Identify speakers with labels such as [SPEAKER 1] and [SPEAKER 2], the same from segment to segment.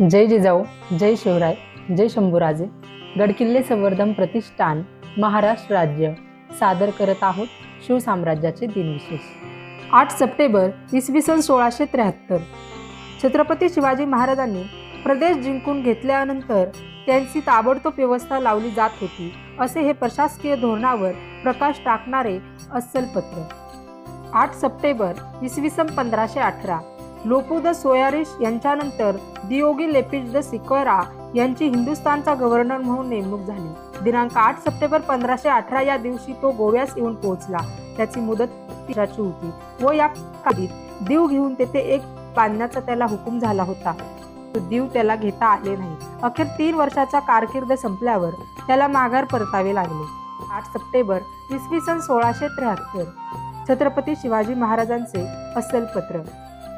[SPEAKER 1] जय जिजाऊ जय शिवराय जय शंभूराजे. गडकिल्ले संवर्धन प्रतिष्ठान महाराष्ट्र राज्य. सादर करत आहोत शिवसाम्राज्याचे दिनविशेष. आठ सप्टेंबर इसवी सन सोळाशे त्र्याहत्तर. छत्रपती शिवाजी महाराजांनी प्रदेश जिंकून घेतल्यानंतर त्यांची ताबडतोब व्यवस्था लावली जात होती असे हे प्रशासकीय धोरणावर प्रकाश टाकणारे अस्सल पत्र. आठ सप्टेंबर इसवी सन पंधराशे अठरा. लोपू द सोयारिश यांच्यानंतर दियोगी लेपिज द सिकोरा यांची हिंदुस्थानचा गव्हर्नर म्हणून नेमणूक झाली. दिनांक आठ सप्टेंबर पंधराशे अठरा या दिवशी तो गोव्यास येऊन पोहोचला. त्याची मुदत तिराची होती व या काळात दीव घेऊन तेथे एक बांधण्याचा त्याला हुकूम झाला होता. दीव त्याला घेता आले नाही. अखेर तीन वर्षाचा कारकीर्द संपल्यावर त्याला माघार परतावे लागले. आठ सप्टेंबर इसवी सन सोळाशे त्र्याहत्तर. छत्रपती शिवाजी महाराजांचे अस्सल पत्र.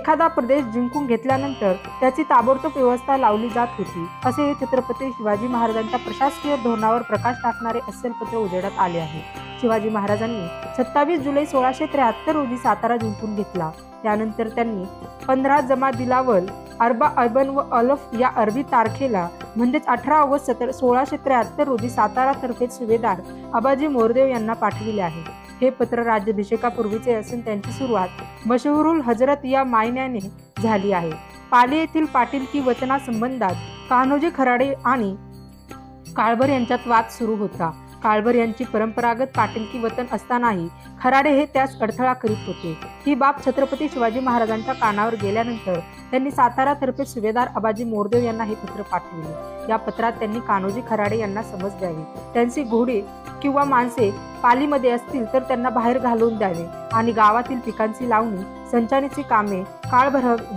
[SPEAKER 1] एखादा प्रदेश जिंकून घेतल्यानंतर त्याची ताबडतोब व्यवस्था लावली जात होती. असे हे छत्रपती शिवाजी महाराजांच्या प्रशासकीय धोरणावर प्रकाश टाकणारे अस्सल पत्र उजेडात आले आहे. शिवाजी महाराजांनी सत्तावीस जुलै सोळाशे त्र्याहत्तर रोजी सातारा जिंकून घेतला. त्यानंतर त्यांनी पंधरा जमा दिलावल अरबा अर्बन व अलफ या अरबी तारखेला म्हणजेच अठरा ऑगस्ट सतर सोळाशे त्र्याहत्तर रोजी सातारा तर्फे सुभेदार आबाजी मोरदेव यांना पाठविले आहे. हे पत्र राज्याभिषेकापूर्वीचे असून त्यांची सुरुवात मशहुरुल हजरत या मायन्याने झाली आहे. पाली येथील पाटील की वचनासंबंधात कान्होजी खराडे आणि काळभर यांच्यात वाद सुरू होता. काळभर यांची परंपरागत पाटीलकी वतन असतानाही खराडे हे त्यास अडथळा करीत होते. ही बाब छत्रपती शिवाजी महाराजांच्या कानावर गेल्यानंतर त्यांनी सातारातर्फे सुभेदार आबाजी मोरदेव यांना हे पत्र पाठविले. या पत्रात त्यांनी कान्होजी खराडे यांना समज द्यावी. त्यांची घोडे किंवा माणसे पालीमध्ये असतील तर त्यांना बाहेर घालवून द्यावे आणि गावातील पिकांची लावणी संचारीची कामे काळ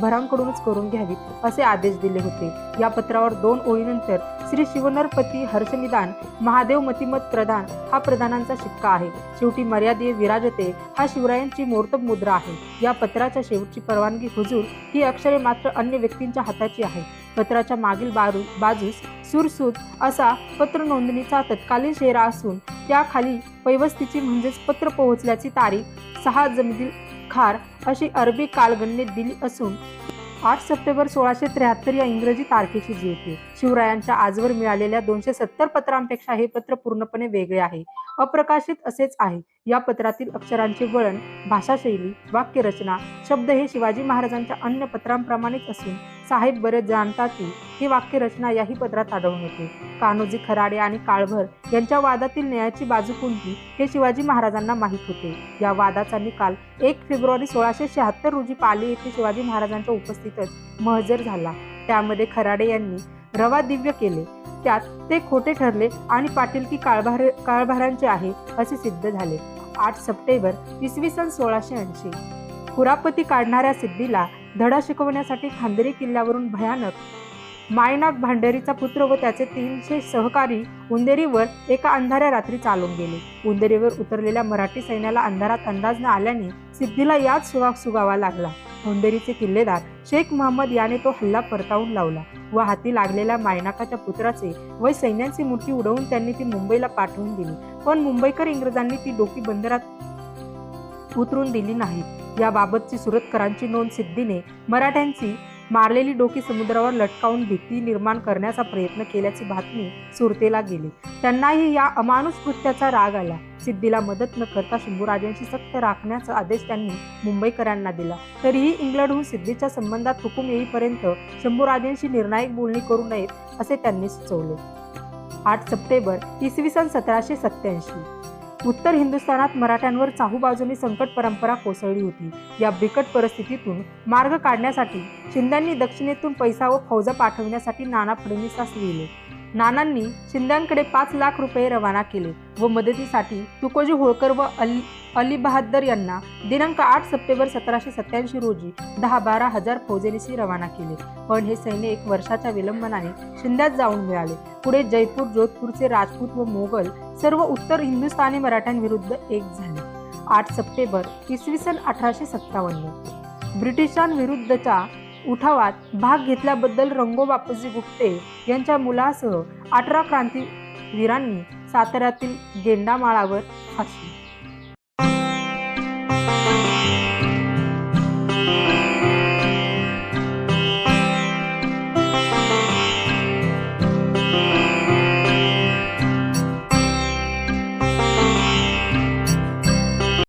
[SPEAKER 1] भरांकडूनच करून घ्यावीत असे आदेश दिले होते. या पत्रावर दोन ओळीनंतर श्री शिवनरपती हर्षनिदान महादेव मतिमत प्रधान हा प्रधानांचा शिक्का आहे. शेवटी मर्यादे विराजते हा शिवरायांची मोर्तब मुद्रा आहे. या पत्राच्या शेवटची परवानगी हुजूर ही अक्षरे मात्र अन्य व्यक्तींच्या हाताची आहे. पत्राच्या मागील बारू बाजूस सुरसूत असा पत्र नोंदणीचा तत्कालीन शेरा असून त्याखाली पैवस्तीची म्हणजेच पत्र पोहोचल्याची तारीख सहा जमदील खार अशी अरबी कालगणने दिली असून आठ सप्टेंबर सोळाशे त्र्याहत्तर या इंग्रजी तारखेची जुळते शिवरायांच्या आजवर मिळालेल्या दोनशे सत्तर पत्रांपेक्षा हे पत्र पूर्णपणे वेगळे आहे. अप्रकाशित असेच आहे. या पत्रातील अक्षरांचे वळण भाषाशैली वाक्यरचना शब्द हे शिवाजी महाराजांच्या अन्य पत्रांप्रमाणेच असून साहेब बरेच जाणतात की ही वाक्यरचना याही पत्रात आढळून येते. कान्होजी खराडे आणि काळभर यांच्या वादातील न्यायाची बाजू कोणती हे शिवाजी महाराजांना माहीत होते. या वादाचा निकाल एक फेब्रुवारी सोळाशे शहात्तर रोजी पाली येथे शिवाजी महाराजांच्या उपस्थितच महजर झाला. त्यामध्ये खराडे यांनी रवा दिव्य केले. त्यात ते खोटे ठरले आणि पाटील की काळभार काळभारांचे आहे असे सिद्ध झाले. आठ सप्टेंबर इसवी सन सोळाशे ऐंशी. कुरापती काढणाऱ्या सिद्धीला धडा शिकवण्यासाठी खांदेरी किल्ल्यावरून भयानक मायनाक भांडेरीचा पुत्र व त्याचे तीनशे सहकारी उंदेरीवर एका अंधाऱ्या रात्री चालून गेले. उंदेरीवर उतरलेल्या मराठी सैन्याला अंधारात अंदाज न आल्याने सिद्धीला याच सुगा सुगावा लागला. उंदेरीचे किल्लेदार शेख महम्मद याने तो हल्ला परतावून लावला व हाती लागलेल्या मायनाकाच्या पुत्राचे व सैन्यांची मुठी उडवून त्यांनी ती मुंबईला पाठवून दिली. पण मुंबईकर इंग्रजांनी ती डोकी बंदरात उतरून दिली नाही. याबाबतची सुरतकरांची नोंद सिद्धीने मराठ्यांची मारलेली डोकी समुद्रावर लटकावून भीती निर्माण करण्याचा प्रयत्न केल्याची बातमी सुरतेला गेली. त्यांनाही या अमानुष कृत्याचा राग आला. सिद्धीला मदत न करता शंभूराजांशी सक्त राखण्याचा आदेश त्यांनी मुंबईकरांना दिला. तरीही इंग्लंडहून सिद्धीच्या संबंधात हुकूम येईपर्यंत शंभूराजांशी निर्णायक बोलणी करू नयेत असे त्यांनी सुचवले. आठ सप्टेंबर इसवी सन सतराशे सत्याऐंशी उत्तर हिंदुस्थानात मराठ्यांवर चाहूबाजूनी संकट परंपरा कोसळली होती. या बिकट परिस्थितीतून मार्ग काढण्यासाठी शिंद्यांनी दक्षिणेतून पैसा व फौजा पाठवण्यासाठी नाना फडणवीसास लिहिले नानांनी शिंद्यांकडे पाच लाख रुपये रवाना केले व मदतीसाठी तुकोजी होळकर व अल अली बहादर यांना दिनांक आठ सप्टेंबर सतराशे सत्याऐंशी रोजी दहा बारा हजार फौजेनिशी रवाना केले. पण हे सैन्य एक वर्षाच्या विलंबनाने शिंद्यात जाऊन मिळाले. पुढे जयपूर जोधपूरचे राजपूत व मोगल सर्व उत्तर हिंदुस्थानी मराठ्यांविरुद्ध एक झाले. आठ सप्टेंबर इसवी सन अठराशे सत्तावन्न. ब्रिटिशांविरुद्धच्या उठावात भाग घेतल्याबद्दल रंगो बापूजी गुप्ते यांच्या मुलासह अठरा क्रांतीवीरांनी साताऱ्यातील गेंडामाळावर फाशी